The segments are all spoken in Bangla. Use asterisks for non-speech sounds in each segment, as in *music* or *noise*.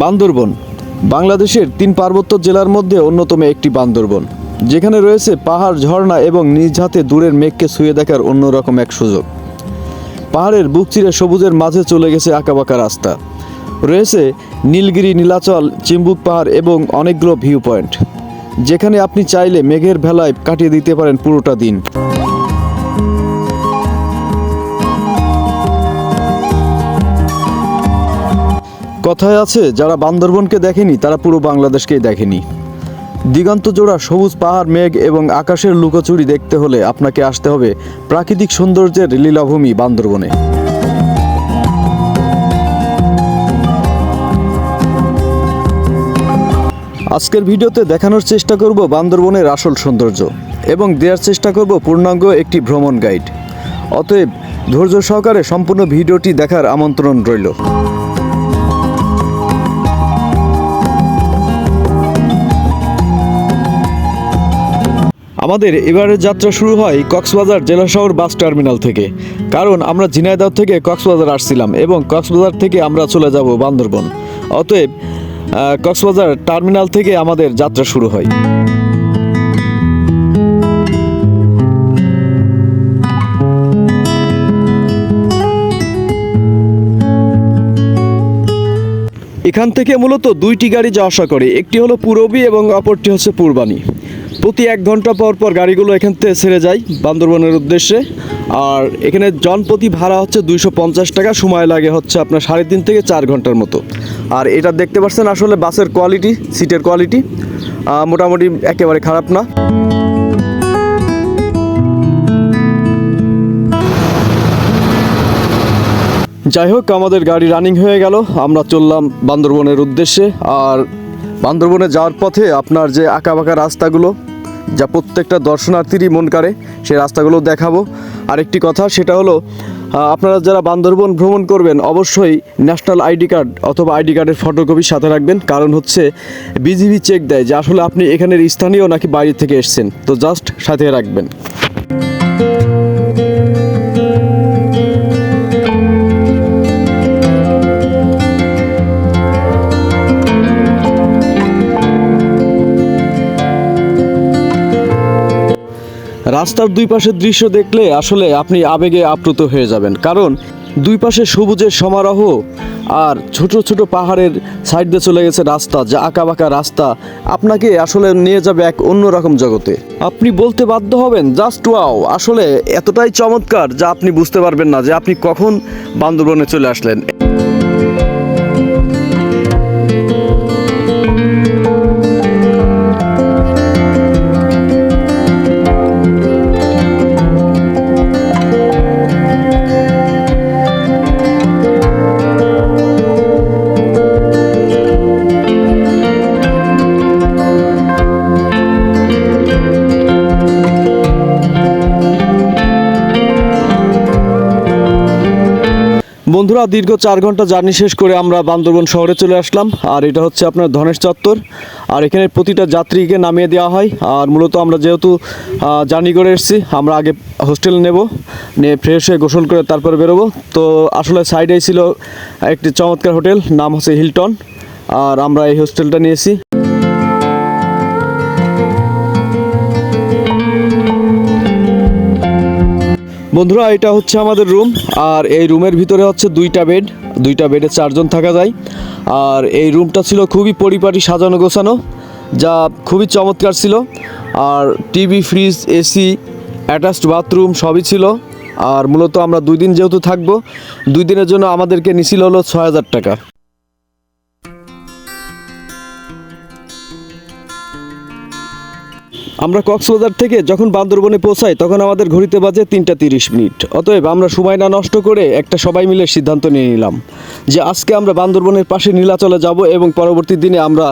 বান্দরবন, বাংলাদেশের তিন পার্বত্য জেলার মধ্যে অন্যতম একটি বান্দরবন। যেখানে রয়েছে পাহাড়, ঝর্ণা এবং নিজ হাতে দূরের মেঘকে ছুঁয়ে দেখার অন্যরকম এক সুযোগ। পাহাড়ের বুক চিরে সবুজের মাঝে চলে গেছে আঁকাবাঁকা রাস্তা। রয়েছে নীলগিরি, নীলাচল, চিম্বুক পাহাড় এবং অনেকগুলো ভিউ পয়েন্ট যেখানে আপনি চাইলে মেঘের ভেলায় কাটিয়ে দিতে পারেন পুরোটা দিন। কথায় আছে, যারা বান্দরবনকে দেখেনি, তারা পুরো বাংলাদেশকেই দেখেনি। দিগন্ত জোড়া, সবুজ পাহাড়, মেঘ এবং আকাশের লুকোচুরি দেখতে হলে আপনাকে আসতে হবে প্রাকৃতিক সৌন্দর্যের লীলাভূমি বান্দরবনে। আজকের ভিডিওতে দেখানোর চেষ্টা করব বান্দরবনের আসল সৌন্দর্য এবং দেওয়ার চেষ্টা করব পূর্ণাঙ্গ একটি ভ্রমণ গাইড। অতএব ধৈর্য সহকারে সম্পূর্ণ ভিডিওটি দেখার আমন্ত্রণ রইল। আমাদের এবারের যাত্রা শুরু হয় কক্সবাজার জেলা শহর বাস টার্মিনাল থেকে। কারণ আমরা ঝিনাইদহ থেকে কক্সবাজার আসছিলাম এবং কক্সবাজার থেকে আমরা চলে যাব বান্দরবন। অতএব কক্সবাজার টার্মিনাল থেকে আমাদের যাত্রা শুরু হয়। এখান থেকে মূলত দুইটি গাড়ি যাওয়া আসা করে। একটি হলো পূরবী এবং অপরটি হচ্ছে পূর্বানী। প্রতি এক ঘণ্টা পর পর গাড়িগুলো এখান থেকে ছেড়ে যায় বান্দরবনের উদ্দেশ্যে। আর এখানে জনপ্রতি ভাড়া হচ্ছে দুইশো পঞ্চাশ টাকা, সময় লাগে হচ্ছে আপনার সাড়ে তিন থেকে চার ঘণ্টার মতো। আর এটা দেখতে পাচ্ছেন আসলে বাসের কোয়ালিটি সিটের কোয়ালিটি মোটামুটি একেবারে খারাপ না। যাই হোক, আমাদের গাড়ি রানিং হয়ে গেল, আমরা চললাম বান্দরবনের উদ্দেশ্যে। আর বান্দরবনে যাওয়ার পথে আপনার যে আঁকা বাঁকা রাস্তাগুলো যা প্রত্যেকটা দর্শনার্থীরই মন কাড়ে, সেই রাস্তাগুলো দেখাবো। আরেকটি কথা, সেটা হলো আপনারা যারা বান্দরবন ভ্রমণ করবেন, অবশ্যই ন্যাশনাল আইডি কার্ড অথবা আইডি কার্ডের ফটোকপি সাথে রাখবেন। কারণ হচ্ছে, বিজিবি চেক দেয় যে আসলে আপনি এখানের স্থানীয় নাকি বাইরে থেকে এসছেন। তো জাস্ট সাথে রাখবেন। রাস্তার দুই পাশের দৃশ্য দেখলে আসলে আপনি আবেগে আপ্লুত হয়ে যাবেন। কারণ দুই পাশে সবুজের সমারোহ আর ছোট ছোট পাহাড়ের সাইড দিয়ে চলে গেছে রাস্তা, যা আঁকাবাঁকা রাস্তা। আপনাকে আসলে নিয়ে যাবে এক অন্যরকম জগতে। আপনি বলতে বাধ্য হবেন, জাস্ট ওয়াও। আসলে এতটাই চমৎকার যা আপনি বুঝতে পারবেন না যে আপনি কখন বান্দরবনে চলে আসলেন। বন্ধুরা দীর্ঘ চার ঘণ্টা জার্নি শেষ করে আমরা বান্দরবন শহরে চলে আসলাম। আর এটা হচ্ছে আপনার ধনেশ চত্বর। আর এখানে প্রতিটা যাত্রীকে নামিয়ে দেওয়া হয়। আর মূলত আমরা যেহেতু জার্নি করে এসেছি, আমরা আগে হোস্টেল নেব, নিয়ে ফ্রেশ হয়ে গোসল করে তারপরে বেরোবো। তো আসলে সাইডেই ছিল একটি চমৎকার হোটেল, নাম হচ্ছে হিলটন। আর আমরা এই হোস্টেলটা নিয়েছি। বন্ধুরা, এটা হচ্ছে আমাদের রুম আর এই রুমের ভিতরে হচ্ছে দুইটা বেড দুইটা বেডে চারজন থাকা যায়। আর এই রুমটা ছিল খুবই পরিপাটি, সাজানো, গোছানো, যা খুবই চমৎকার ছিল। আর TV fridge AC attached bathroom সবই ছিল। আর মূলত আমরা দুই দিন যেহেতু থাকব, দুই দিনের জন্য আমাদেরকে নিছিল হলো ছয় হাজার টাকা। আমরা কক্সবাজার থেকে যখন বান্দরবনে পৌঁছাই, তখন আমাদের ঘড়িতে বাজে তিনটা তিরিশ মিনিট। অতএব আমরা সময় না নষ্ট করে একটা সবাই মিলে সিদ্ধান্ত নিয়ে নিলাম যে আজকে আমরা বান্দরবনের পাশে নীলাচলে যাব এবং পরবর্তী দিনে আমরা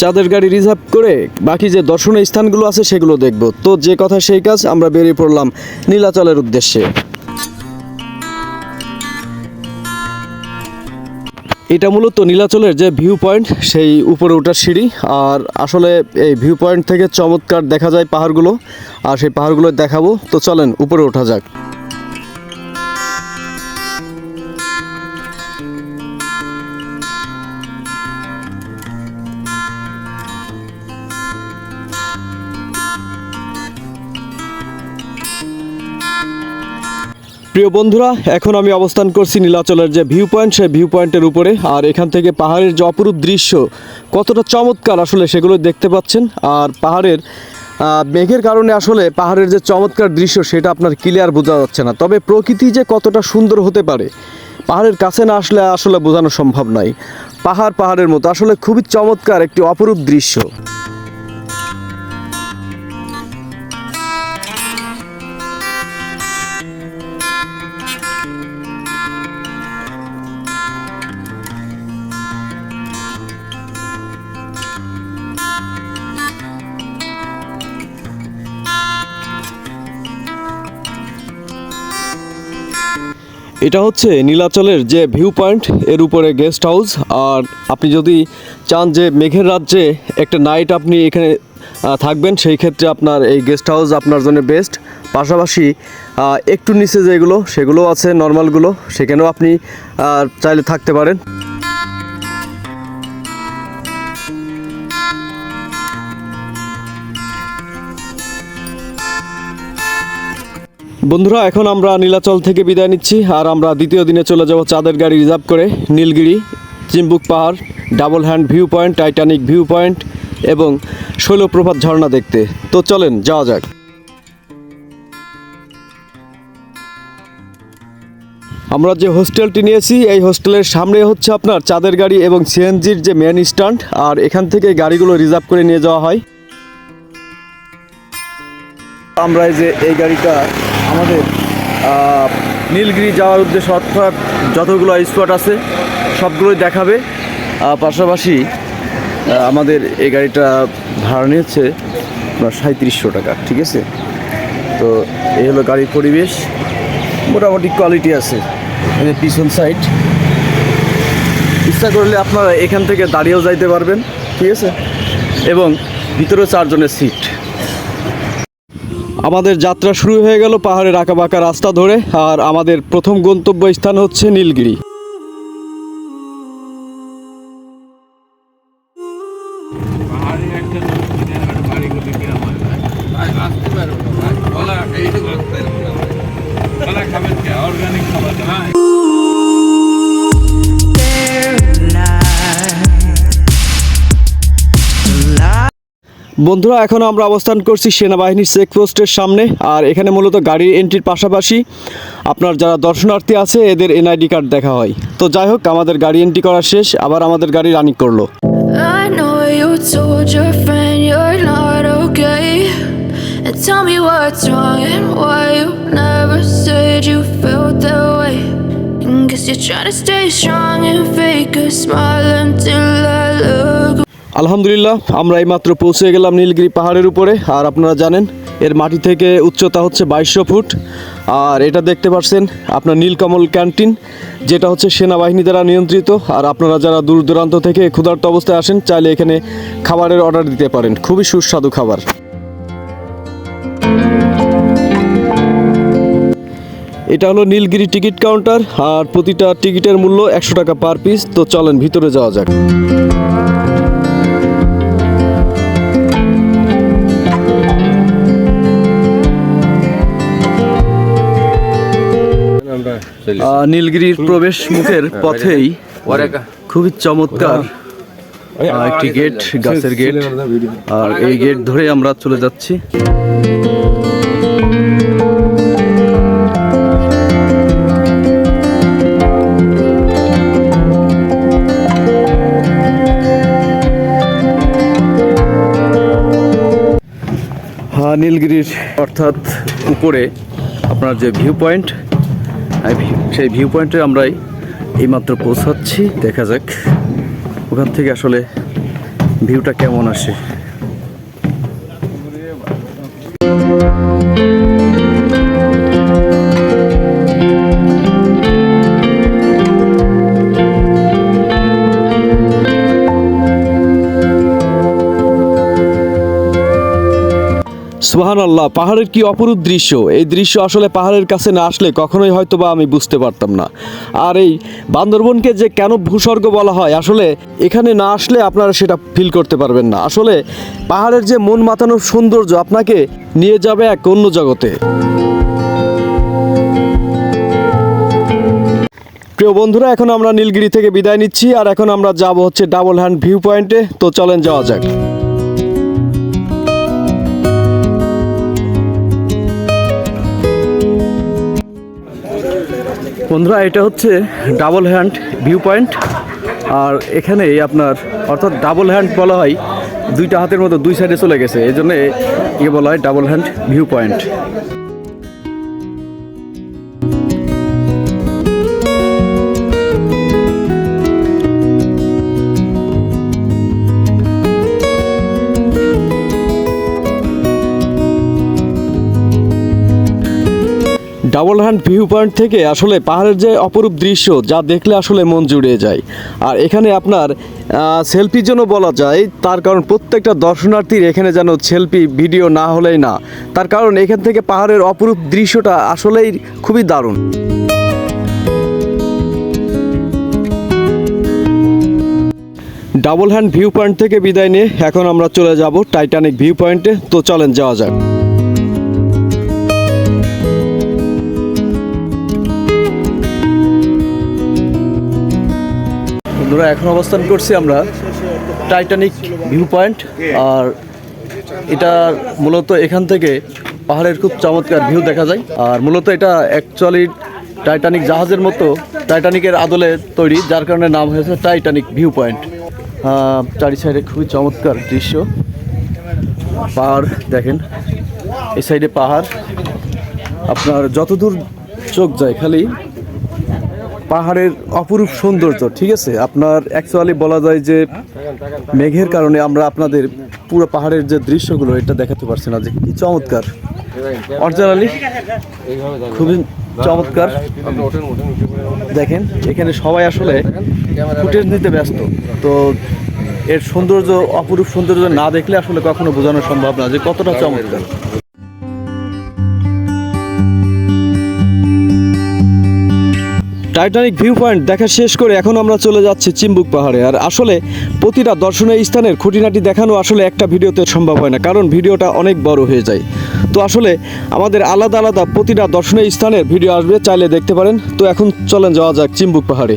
চাঁদের গাড়ি রিজার্ভ করে বাকি যে দর্শনীয় স্থানগুলো আছে সেগুলো দেখব। তো যে কথা সেই কাজ, আমরা বেরিয়ে পড়লাম নীলাচলের উদ্দেশ্যে। এটা মূলত নীলাচলের যে ভিউ পয়েন্ট সেই উপরে ওঠার সিঁড়ি। আর আসলে এই ভিউ পয়েন্ট থেকে চমৎকার দেখা যায় পাহাড়গুলো। আর সেই পাহাড়গুলো দেখাবো। তো চলেন, উপরে ওঠা যাক। প্রিয় বন্ধুরা, এখন আমি অবস্থান করছি নীলাচলের যে ভিউ পয়েন্ট সেই ভিউ পয়েন্টের উপরে। আর এখান থেকে পাহাড়ের যে অপরূপ দৃশ্য, কতটা চমৎকার আসলে সেগুলো দেখতে পাচ্ছেন। আর পাহাড়ের মেঘের কারণে আসলে পাহাড়ের যে চমৎকার দৃশ্য, সেটা আপনার ক্লিয়ার বোঝা যাচ্ছে না। তবে প্রকৃতি যে কতটা সুন্দর হতে পারে, পাহাড়ের কাছে না আসলে আসলে বোঝানো সম্ভব নয়। পাহাড় পাহাড়ের মতো, আসলে খুবই চমৎকার একটি অপরূপ দৃশ্য। এটা হচ্ছে নীলাচলের যে ভিউ পয়েন্ট, এর উপরে গেস্ট হাউস আর আপনি যদি চান যে মেঘের রাজ্যে একটা নাইট আপনি এখানে থাকবেন, সেই ক্ষেত্রে আপনার এই গেস্ট হাউস আপনার জন্য বেস্ট পাশাপাশি একটু নিচে যেগুলো সেগুলো আছে নর্মালগুলো সেখানেও আপনি চাইলে থাকতে পারেন। বন্ধুরা, এখন আমরা নীলাচল থেকে বিদায় নিচ্ছি, আর আমরা দ্বিতীয় দিনে চলে যাব চাঁদের গাড়ি রিজার্ভ করে নীলগিরি, চিম্বুক পাহাড়, double hand view point, Titanic view point এবং শৈলপ্রপাত ঝর্ণা দেখতে। তো চলেন, যাওয়া যাক। আমরা যে হোস্টেলটি নিয়েছি, এই হোস্টেলের সামনে হচ্ছে আপনার চাঁদের গাড়ি এবং সিএনজির যে মেন স্ট্যান্ড আর এখান থেকে গাড়িগুলো রিজার্ভ করে নিয়ে যাওয়া হয়। আমরা যে, এই গাড়িটা আমাদের নীলগিরি যাওয়ার উদ্দেশ্যে অর্থাৎ যতগুলো স্পট আছে, সবগুলোই দেখাবে। পাশাপাশি আমাদের এই গাড়িটা ভাড়া নিয়েছে আপনার সাঁত্রিশশো টাকা, ঠিক আছে? তো এই হলো গাড়ির পরিবেশ। মোটামুটি কোয়ালিটি আছে পিছন সাইড ইচ্ছা করলে আপনারা এখান থেকে দাঁড়িয়েও যাইতে পারবেন, ঠিক আছে? এবং ভিতরে চারজনের সিট আমাদের যাত্রা শুরু হয়ে গেল পাহাড়ের আঁকা বাঁকা রাস্তা ধরে, আর আমাদের প্রথম গন্তব্য স্থান হচ্ছে নীলগিরি। বন্ধুরা, এখন আমরা অবস্থান করছি সেনাবাহিনীর চেকপোস্টের সামনে, আর এখানে মূলত গাড়ির এন্ট্রির পাশাপাশি আপনার যারা দর্শনার্থী আছে, এদের এনআইডি কার্ড দেখা হয়। তো যাই হোক, আমাদের গাড়ি এন্ট্রি করা শেষ, আবার আমাদের গাড়ি রানিং করল। Cause you're trying to stay strong and fake a smile until I আলহামদুলিল্লাহ, আমরা এইমাত্র পৌঁছে গেলাম নীলগিরি পাহাড়ের উপরে। আর আপনারা জানেন, এর মাটি থেকে উচ্চতা হচ্ছে বাইশশো ফুট। আর এটা দেখতে পাচ্ছেন আপনার নীলকমল ক্যান্টিন, যেটা হচ্ছে সেনাবাহিনী দ্বারা নিয়ন্ত্রিত। আর আপনারা যারা দূর দূরান্ত থেকে ক্ষুধার্ত অবস্থায় আসেন, চাইলে এখানে খাবারের অর্ডার দিতে পারেন। খুবই সুস্বাদু খাবার। এটা হলো নীলগিরি টিকিট কাউন্টার, আর প্রতিটা টিকিটের মূল্য একশো টাকা পার পিস। তো চলেন, ভিতরে যাওয়া যাক। নীলগিরির প্রবেশ মুখের পথেই খুবই চমৎকার একটি গেট গাছের গেট। আর এই গেট ধরে আমরা চলে যাচ্ছি। হ্যাঁ নীলগিরির অর্থাৎ উপরে আপনার যে ভিউ পয়েন্ট সেই ভিউ পয়েন্টে আমরাই এইমাত্র পৌঁছাচ্ছি। দেখা যাক ওখান থেকে আসলে ভিউটা কেমন আসে। সুহান আল্লাহ পাহাড়ের কি অপরূপ দৃশ্য? এই দৃশ্য আসলে পাহাড়ের কাছে না আসলে কখনোই হয়তো বা আমি বুঝতে পারতাম না। আর এই বান্দরবনকে যে কেন ভূস্বর্গ বলা হয়, আসলে এখানে না আসলে আপনারা সেটা ফিল করতে পারবেন না। আসলে পাহাড়ের যে মন মাতানোর সৌন্দর্য আপনাকে নিয়ে যাবে এক অন্য জগতে। প্রিয় বন্ধুরা, এখন আমরা নীলগিরি থেকে বিদায় নিচ্ছি, আর এখন আমরা যাব হচ্ছে ডাবল হ্যান্ড ভিউ পয়েন্টে। তো চলেন যাওয়া যাক। বন্ধুরা, এটা হচ্ছে ডাবল হ্যান্ড ভিউ পয়েন্ট আর এখানে আপনার, অর্থাৎ ডাবল হ্যান্ড বলা হয়, দুইটা হাতের মতো দুই সাইডে চলে গেছে। এই জন্য ইয়ে বলা হয় double hand view point double hand view point থেকে আসলে পাহাড়ের যে অপরূপ দৃশ্য, যা দেখলে আসলে মন জুড়িয়ে যায়। আর এখানে আপনার সেলফির জন্য বলা যায়, তার কারণ প্রত্যেকটা দর্শনার্থীর এখানে যেন সেলফি ভিডিও না হলেই না। তার কারণ এখান থেকে পাহাড়ের অপরূপ দৃশ্যটা আসলেই খুবই দারুণ। ডাবল হ্যান্ড ভিউ পয়েন্ট থেকে বিদায় নিয়ে এখন আমরা চলে যাব টাইটানিক ভিউ পয়েন্টে। তো চলেন যাওয়া যাক। বন্ধুরা, এখন অবস্থান করছি আমরা টাইটানিক ভিউ পয়েন্ট আর এটা মূলত এখান থেকে পাহাড়ের খুব চমৎকার ভিউ দেখা যায়। আর মূলত এটা অ্যাকচুয়ালি টাইটানিক জাহাজের মতো টাইটানিকের আদলে তৈরি, যার কারণে নাম হয়েছে টাইটানিক ভিউ পয়েন্ট চারি সাইডে খুবই চমৎকার দৃশ্য। পাহাড়, দেখেন, এই সাইডে পাহাড়। আপনার যতদূর চোখ যায় খালি পাহাড়ের অপরূপ সৌন্দর্য, ঠিক আছে? আপনার অ্যাকচুয়ালি বলা যায় যে মেঘের কারণে আমরা আপনাদের পুরো পাহাড়ের যে দৃশ্যগুলো, এটা দেখাতে পারছি না যে কি চমৎকার। অরিজিনালি খুবই চমৎকার। দেখেন, এখানে সবাই আসলে ফুটেজ নিতে ব্যস্ত। তো এর সৌন্দর্য, অপরূপ সৌন্দর্য না দেখলে আসলে কখনো বোঝানো সম্ভব না যে কতটা চমৎকার। টাইটানিক ভিউ পয়েন্ট দেখা শেষ করে এখন আমরা চলে যাচ্ছি চিম্বুক পাহাড়ে। আর আসলে প্রতিটা দর্শনীয় স্থানের খুঁটিনাটি দেখানো আসলে একটা ভিডিওতে সম্ভব হয় না, কারণ ভিডিওটা অনেক বড় হয়ে যায়। তো আসলে আমাদের আলাদা আলাদা প্রতিটা দর্শনীয় স্থানের ভিডিও আসবে, চাইলে দেখতে পারেন। তো এখন চলেন যাওয়া যাক চিম্বুক পাহাড়ে।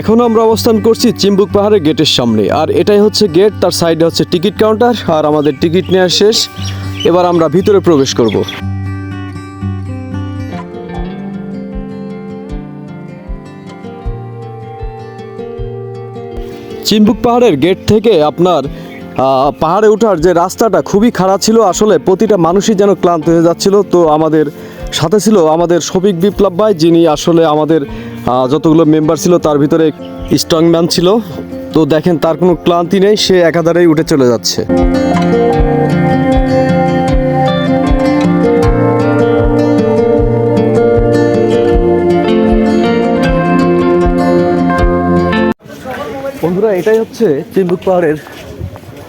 এখন আমরা অবস্থান করছি চিম্বুক পাহাড়ের গেটের সামনে, আর এটাই হচ্ছে গেট, তার সাইডে হচ্ছে টিকিট কাউন্টার আর আমাদের টিকিট নেওয়া শেষ। এবার আমরা ভিতরে প্রবেশ করব। চিম্বুক পাহাড়ের গেট থেকে আপনার পাহাড়ে ওঠার যে রাস্তাটা খুবই খারাপ ছিল, আসলে প্রতিটা মানুষই যেন ক্লান্ত হয়ে যাচ্ছিল। তো আমাদের সাথে ছিল আমাদের শফিক বিপ্লব ভাই, যিনি আসলে আমাদের যতগুলো মেম্বার ছিল তার ভিতরে স্ট্রংম্যান ছিল। তো দেখেন তার কোনো ক্লান্তি নেই, সে একাধারেই উঠে চলে যাচ্ছে। বন্ধুরা, এটাই হচ্ছে চিম্বুক পাহাড়ের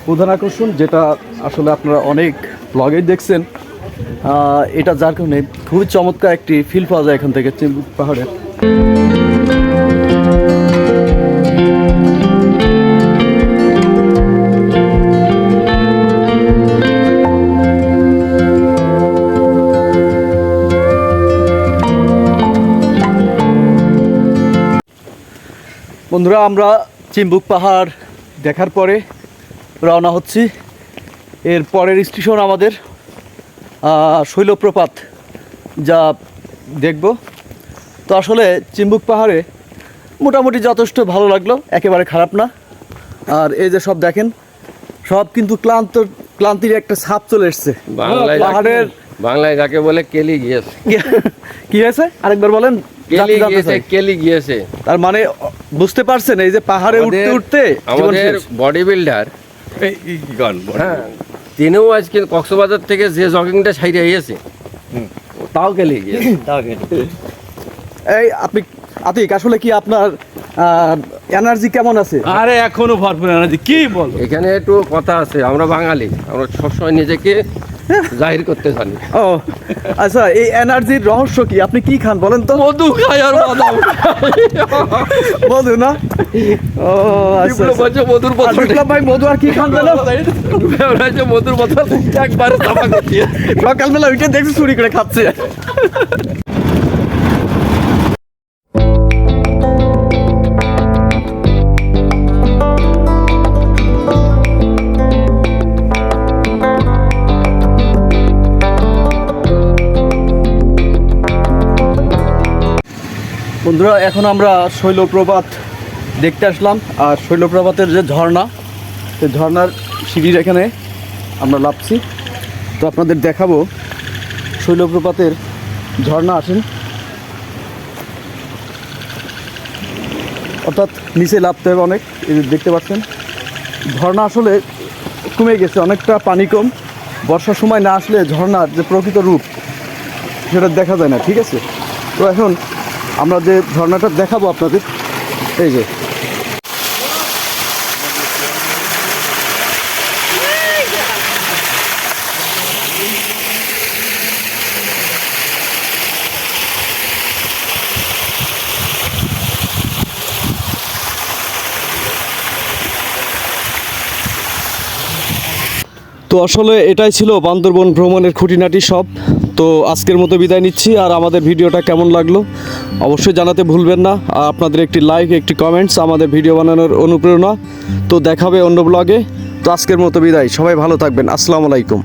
প্রধান আকর্ষণ, যেটা আসলে আপনারা অনেক ব্লগেই দেখছেন। এটা যার কারণে খুবই চমৎকার একটি ফিল পাওয়া যায় এখান থেকে চিম্বুক পাহাড়ের বন্ধুরা, আমরা চিম্বুক পাহাড় দেখার পরে রওনা হচ্ছি। এর পরের স্টেশন আমাদের শৈলপ্রপাত যা দেখব। তো আসলে চিম্বুক পাহাড়ে মোটামুটি যথেষ্ট ভালো লাগল একেবারে খারাপ না। আর এই যে সব দেখেন সব কিন্তু ক্লান্ত ক্লান্তির একটা ছাপ চলে এসছে। বাংলায় পাহাড়ের বাংলায় যাকে বলে কেলি গিয়েছে। কি- কি হয়েছে? আরেকবার বলেন। কেলি গিয়েছে তার মানে বুঝতে পারছেন এই যে পাহাড়ে উঠতে উঠতে আমাদের বডি বিল্ডার হ্যাঁ তিনিও আজকে কক্সবাজার থেকে যে জগিংটা ছাইড়ে এসেছে *coughs* তাও কেলি গিয়েছে। এই আপনি আতিক আসলে কি আপনার এনার্জি কেমন আছে? আরে এখনও ভরপুর এনার্জি কি বল এখানে একটু কথা আছে আমরা বাঙালি আমরা সবসময় নিজেকে জাহির করতে জানি। ও আচ্ছা এই এনার্জির রহস্য কি? আপনি কি খান বলেন তো? মধু খাই আর মধু না? ও আচ্ছা আচ্ছা। মধুর বোতল ভাই মধু আর কি খান জানো? মধুর বোতল একবারে সকালবেলা উঠে দেখছি চুরি করে খাচ্ছে। বন্ধুরা, এখন আমরা শৈলপ্রপাত দেখতে আসলাম, আর শৈলপ্রপাতের যে ঝর্ণা, সেই ঝর্ণার সিঁড়ির এখানে আমরা লাভছি তো আপনাদের দেখাবো, শৈলপ্রপাতের ঝর্ণা আসেন। অর্থাৎ নিচে লাভতে হবে অনেক দেখতে পাচ্ছেন। ঝর্ণা আসলে কমে গেছে, অনেকটা পানি কম। বর্ষার সময় না আসলে ঝর্ণার যে প্রকৃত রূপ, সেটা দেখা যায় না, ঠিক আছে? তো এখন আমরা যে ঝর্ণাটা দেখাবো আপনাদের, এই যে। তো আসলে এটাই ছিল বান্দরবন ভ্রমণের খুঁটিনাটি সব। তো আজকের মতো বিদায় নিচ্ছি, আর আমাদের ভিডিওটা কেমন লাগল? অবশ্যই জানাতে ভুলবেন না। আর আপনাদের একটি লাইক একটি কমেন্টস আমাদের ভিডিও বানানোর অনুপ্রেরণা। তো দেখাবে অন্য ব্লগে তো আজকের মতো বিদায়। সবাই ভালো থাকবেন। আসসালামু আলাইকুম।